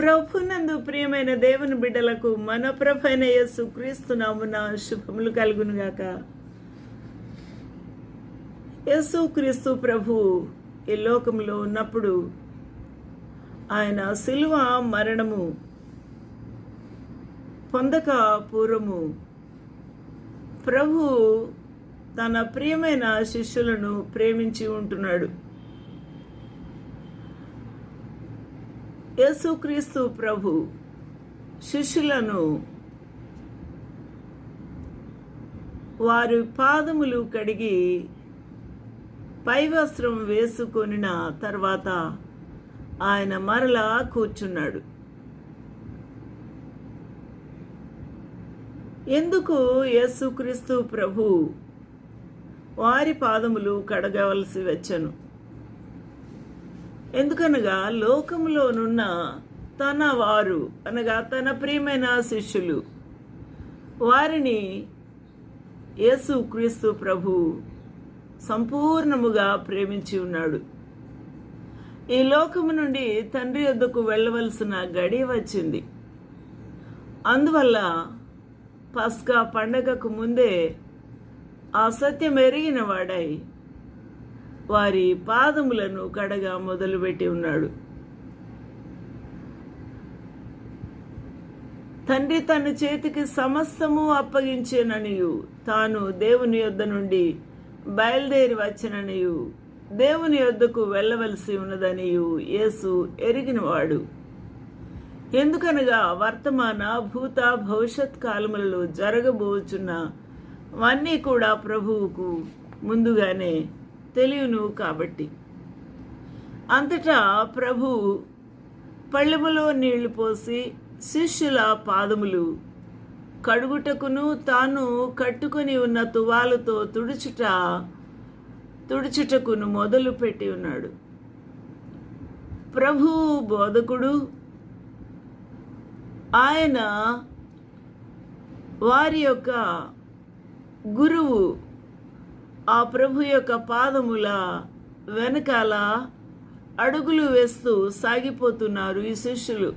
ప్రభునందు ప్రియమైన దేవుని బిడ్డలకు మన ప్రభైన యేసు నామున శుభములు కలుగునుగాక. యేసుక్రీస్తు ప్రభు ఈ లోకంలో ఉన్నప్పుడు ఆయన శిలువ మరణము పొందక పూర్వము ప్రభు తన ప్రియమైన శిష్యులను ప్రేమించి ఉంటున్నాడు. యేసుక్రీస్తు ప్రభు శిష్యులను వారి పాదములు కడిగి పై వస్త్రం వేసుకొనిన తర్వాత ఆయన మరలా కూర్చున్నాడు. ఎందుకు యేసుక్రీస్తు ప్రభు వారి పాదములు కడగవలసి వచ్చను? ఎందుకనగా లోకంలోనున్న తన వారు అనగా తన ప్రియమైన శిష్యులు వారిని యేసు క్రీస్తు ప్రభు సంపూర్ణముగా ప్రేమించి ఉన్నాడు. ఈ లోకము నుండి తండ్రి వద్దకు వెళ్ళవలసిన గడి వచ్చింది. అందువల్ల పస్కా పండగకు ముందే ఆ సత్యం ఎరిగిన వాడై వారి పాదములను కడగా మొదలుపెట్టి ఉన్నాడు. తండ్రి తన చేతికి సమస్తము అప్పగించేననియు. తాను దేవుని యొద్ద నుండి బయలుదేరి వచ్చిననియు. దేవుని యొద్దకు వెళ్ళవలసి ఉన్నదనియు యేసు ఎరిగినవాడు. ఎందుకనగా వర్తమాన భూత భవిష్యత్ కాలములలో జరగబోచున్న అవన్నీ కూడా ప్రభువుకు ముందుగానే తెలియను కాబట్టి. అంతటా ప్రభు పళ్ళెములో నీళ్ళు పోసి శిష్యుల పాదములు కడుగుటకును తాను కట్టుకొని ఉన్న తువాలుతో తుడుచుట తుడుచుటకును మొదలు పెట్టి ఉన్నాడు. ప్రభు బోధకుడు ఆయన వారి యొక్క గురువు ఆ ప్రభు యొక్క పాదముల వెనకాల అడుగులు వేస్తూ సాగిపోతున్నారు ఈ శిష్యులు.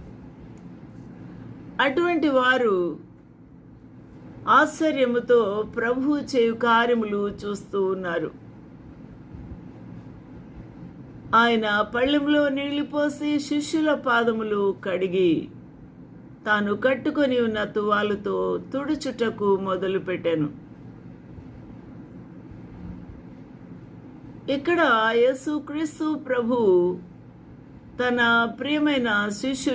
అటువంటి వారు ఆశ్చర్యముతో ప్రభు చేయు కార్యములు చూస్తూ ఉన్నారు. ఆయన పళ్ళెంలో నీళ్ళు పోసి శిష్యుల పాదములు కడిగి తాను కట్టుకొని ఉన్న తువాలుతో తుడుచుటకు మొదలుపెట్టాను. ఇక్కడ యేసుక్రీస్తు ప్రభు తన ప్రియమైన శిష్యులు